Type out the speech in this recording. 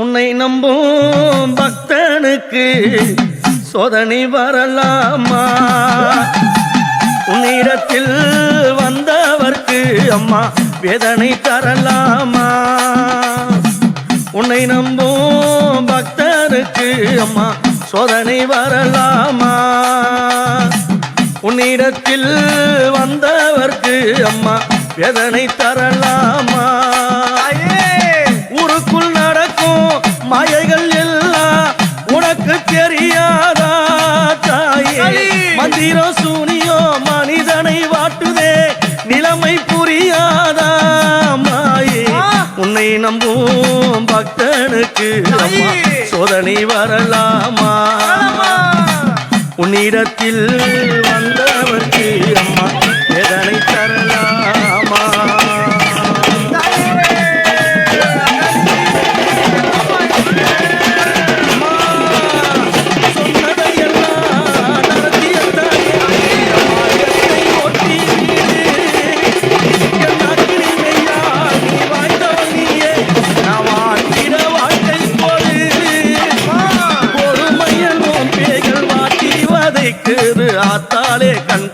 உன்னை நம்பும் பக்தனுக்கு சோதனை வரலாமா? உன்னிடத்தில் வந்தவர்க்கு அம்மா வேதனை தரலாமா? உன்னை நம்பும் பக்தருக்கு அம்மா சோதனை வரலாமா? உன்னிடத்தில் வந்தவர்க்கு அம்மா வேதனை தரலாமா? மந்திரம் சூனியோ மனிதனை வாட்டுதே. நிலைமை புரியாதா மாயே உன்னை நம்பும் பக்தனுக்கு சோதனை வரலாமா? உன்னிடத்தில் வந்தவர்க்கு அம்மா. வேதனை தரலாமா? அடிக்குது ஆத்தாலே கண்